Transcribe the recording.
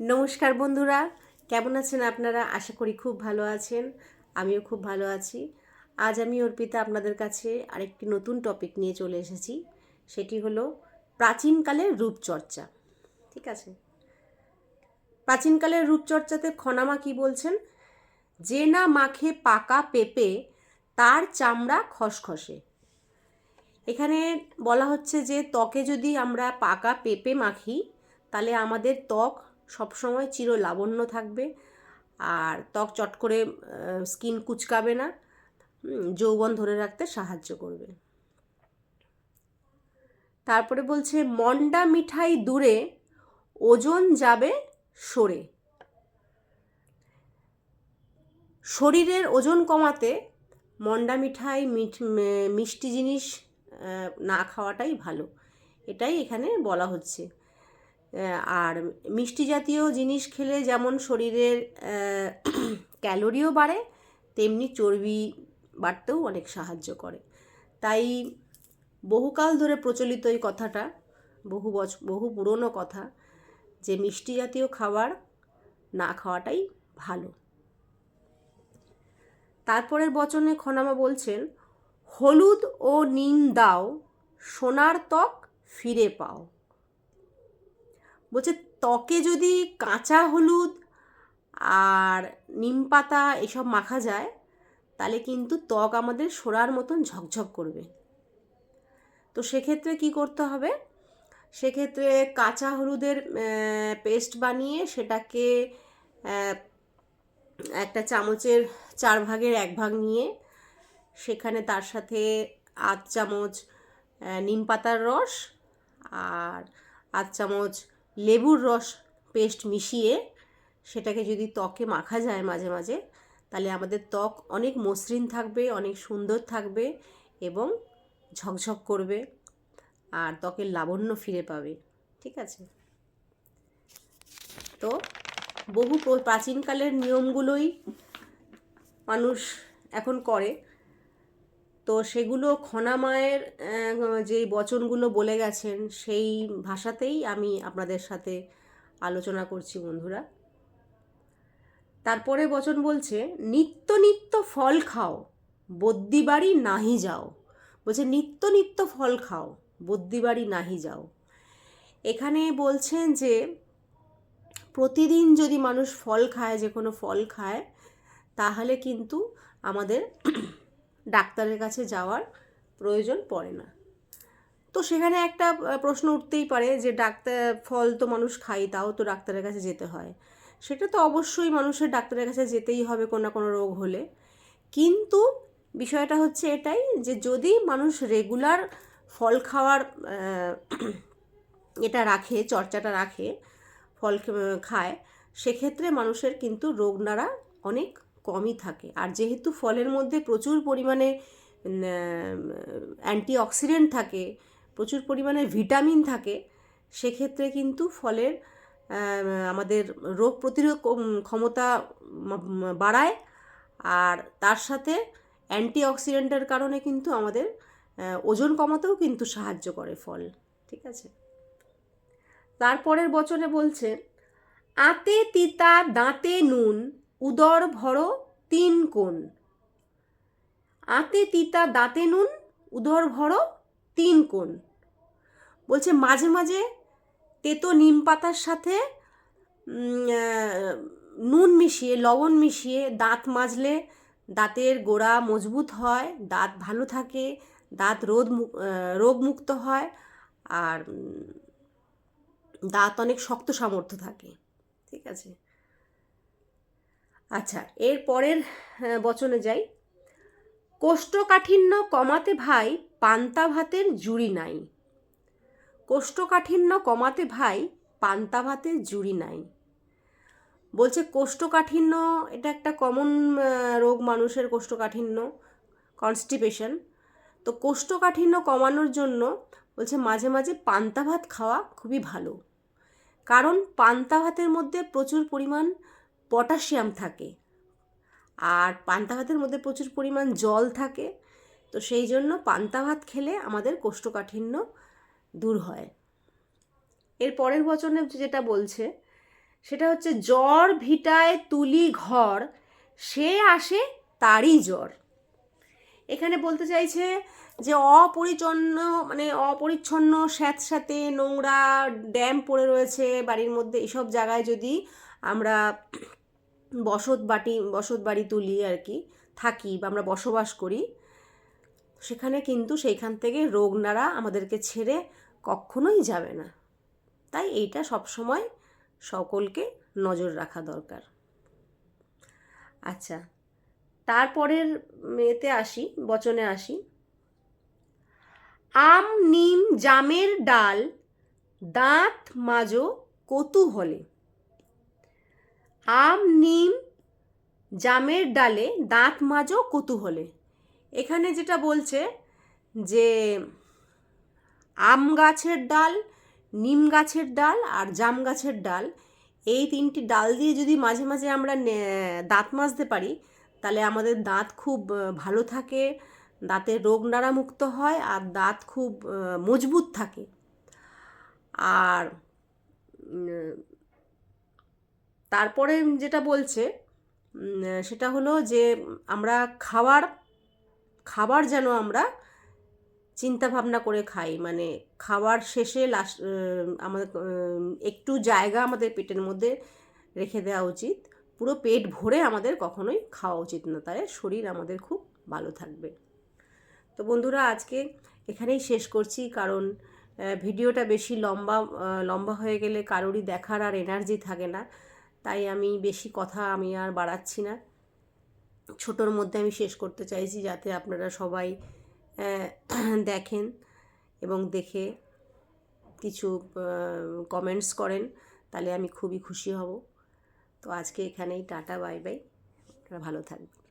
নমস্কার বন্ধুরা, কেমন আছেন আপনারা? আশা করি খুব ভালো আছেন। আমিও খুব ভালো আছি। আজ আমি অর্পিতা আপনাদের কাছে আরেকটি নতুন টপিক নিয়ে চলে এসেছি। সেটি হলো প্রাচীনকালের রূপচর্চা। ঠিক আছে? প্রাচীনকালের রূপচর্চাতে খনামা কি বলছেন? যে না মাখে পাকা পেঁপে, তার চামড়া খসখসে। এখানে বলা হচ্ছে যে ত্বকে যদি আমরা পাকা পেঁপে মাখি, তাহলে আমাদের ত্বক সবসময় চির লাবণ্য থাকবে। আর ত্বক চট করে স্কিন কুচকাবে না যৌবন ধরে রাখতে সাহায্য করবে। তারপরে বলছে, মন্ডা মিঠাই দূরে, ওজন যাবে সরে। শরীরের ওজন কমাতে মন্ডা মিঠাই, মিঠ মিষ্টি জিনিস না খাওয়াটাই ভালো। এটাই এখানে বলা হচ্ছে। আর মিষ্টি জাতীয় জিনিস খেলে যেমন শরীরের ক্যালোরিও বাড়ে, তেমনি চর্বি বাড়তেও অনেক সাহায্য করে। তাই বহুকাল ধরে প্রচলিত এই কথাটা, বহু বছ, বহু পুরনো কথা যে মিষ্টি জাতীয় খাবার না খাওয়াটাই ভালো। তারপরের বচনে খনামা বলছেন, হলুদ ও নিম দাও, সোনার ত্বক ফিরে পাও। বলছে, ত্বকে যদি কাঁচা হলুদ আর নিম পাতা এসব মাখা যায়, তাহলে কিন্তু ত্বক আমাদের সোনার মতন ঝকঝক করবে। তো সেক্ষেত্রে কি করতে হবে? সেক্ষেত্রে কাঁচা হলুদের পেস্ট বানিয়ে সেটাকে একটা চামচের চার ভাগের এক ভাগ নিয়ে সেখানে তার সাথে আধ চামচ নিম পাতার রস আর আধ চামচ লেবুর রস পেস্ট মিশিয়ে সেটাকে যদি ত্বকে মাখা যায় মাঝে মাঝে, তাহলে আমাদের ত্বক অনেক মসৃণ থাকবে, অনেক সুন্দর থাকবে এবং ঝকঝক করবে আর ত্বকের লাবণ্য ফিরে পাবে। ঠিক আছে? তো বহু প্রাচীনকালের নিয়মগুলোই মানুষ এখন করে। তো সেগুলো খনা মায়ের যে বচনগুলো বলে গেছেন, সেই ভাষাতেই আমি আপনাদের সাথে আলোচনা করছি বন্ধুরা। তারপরে বচন বলছে, নিত্য নিত্য ফল খাও বদ্যি বাড়ি নাহি যাও। বলছে, নিত্য নিত্য ফল খাও বদ্যি বাড়ি নাহি যাও। এখানে বলছেন যে, প্রতিদিন যদি মানুষ ফল খায়, যে কোনো ফল খায়, তাহলে কিন্তু আমাদের ডাক্তারের কাছে যাওয়ার প্রয়োজন পড়ে না। তো সেখানে একটা প্রশ্ন উঠতেই পারে যে ডাক্তার, ফল তো মানুষ খায়, তাও তো ডাক্তারের কাছে যেতে হয়। সেটা তো অবশ্যই মানুষের ডাক্তারের কাছে যেতেই হবে কোনো না কোনো রোগ হলে। কিন্তু বিষয়টা হচ্ছে এটাই যে যদি মানুষ রেগুলার ফল খাওয়ার এটা রাখে, চর্চাটা রাখে, ফল খায়, সেক্ষেত্রে মানুষের কিন্তু রোগ নাড়া অনেক কমই থাকে। আর যেহেতু ফলের মধ্যে প্রচুর পরিমাণে অ্যান্টিঅক্সিডেন্ট থাকে, প্রচুর পরিমাণে ভিটামিন থাকে, সেক্ষেত্রে কিন্তু ফলের আমাদের রোগ প্রতিরোধ ক্ষমতা বাড়ায়। আর তার সাথে অ্যান্টিঅক্সিডেন্টের কারণে কিন্তু আমাদের ওজন কমাতেও কিন্তু সাহায্য করে ফল, ঠিক আছে? তারপরের বচনে বলছে, আতে তিতা দাঁতে নুন উদর ভরো তিন কোণ। আতে তিতা দাঁতে নুন, উদর ভরো তিন কোণ। বলছে মাঝে মাঝে তেতো নিম পাতার সাথে নুন মিশিয়ে, লবণ মিশিয়ে দাঁত মাজলে দাঁতের গোড়া মজবুত হয়, দাঁত ভালো থাকে, দাঁত রোদ রোগমুক্ত হয় আর দাঁত অনেক শক্ত সামর্থ্য থাকে। ঠিক আছে? আচ্ছা এর পরের বচনে যাই। কোষ্ঠকাঠিন্য কমাতে ভাই পান্তা ভাতের জুড়ি নাই। কোষ্ঠকাঠিন্য কমাতে ভাই পান্তা ভাতের জুড়ি নাই। বলছে কোষ্ঠকাঠিন্য, এটা একটা কমন রোগ মানুষের কোষ্ঠকাঠিন্য কনস্টিপেশন তো কোষ্ঠকাঠিন্য কমানোর জন্য বলছে মাঝে মাঝে পান্তা ভাত খাওয়া খুবই ভালো। কারণ পান্তা ভাতের মধ্যে প্রচুর পরিমাণ পটাশিয়াম থাকে। আর পান্তা ভাতের মধ্যে প্রচুর পরিমাণ জল থাকে, তো সেই জন্য পান্তা ভাত খেলে আমাদের কোষ্ঠকাঠিন্য দূর হয়। এর পরের বচনে যেটা বলছে, সেটা হচ্ছে, জ্বর ভিটায় তুলি ঘর, সে আসে তারই জ্বর। এখানে বলতে চাইছে যে, অপরিচ্ছন্ন মানে অপরিচ্ছন্ন স্যাঁতস্যাঁতে নোংরা ড্যাম পড়ে রয়েছে বাড়ির মধ্যে। এসব জায়গায় যদি আমরা বসত বাটি, বসত বাড়ি তুলি আর কি, থাকি বা আমরা বসবাস করি, সেখানে কিন্তু সেইখান থেকে রোগ নাড়া আমাদেরকে ছেড়ে কখনোই যাবে না। তাই এইটা সবসময় সকলকে নজর রাখা দরকার। আচ্ছা তারপরের এতে আসি, বচনে আসি। আম, নিম, জামের ডাল, দাঁত মাজো কৌতূহলে। আম, নিম, জামের ডালে দাঁত মাজো কৌতূহলে। এখানে যেটা বলছে যে আম গাছের ডাল, নিম গাছের ডাল আর জাম গাছের ডাল, এই তিনটি ডাল দিয়ে যদি মাঝে মাঝে আমরা দাঁত মাজতে পারি, তাহলে আমাদের দাঁত খুব ভালো থাকে, দাঁতের রোগ নাড়া মুক্ত হয় আর দাঁত খুব মজবুত থাকে। আর তারপরে যেটা বলছে সেটা হলো যে আমরা খাবার খাবার যেন আমরা চিন্তা ভাবনা করে খাই। মানে খাবার শেষে লাস্ট আমাদের একটু জায়গা আমাদের পেটের মধ্যে রেখে দেওয়া উচিত। পুরো পেট ভরে আমাদের কখনোই খাওয়া উচিত না তাই শরীর আমাদের খুব ভালো থাকবে। তো বন্ধুরা, আজকে এখানেই শেষ করছি, কারণ ভিডিওটা বেশি লম্বা লম্বা হয়ে গেলে কারোরই দেখার আর এনার্জি থাকে না। তাই আমি বেশি কথা আমি আর বাড়াচ্ছি না। ছোটোর মধ্যে আমি শেষ করতে চাইছি যাতে আপনারা সবাই দেখেন এবং দেখে কিছু কমেন্টস করেন, তাহলে আমি খুবই খুশি হব। তো আজকে এখানেই টাটা, বাই বাই। ভালো থাকবেন।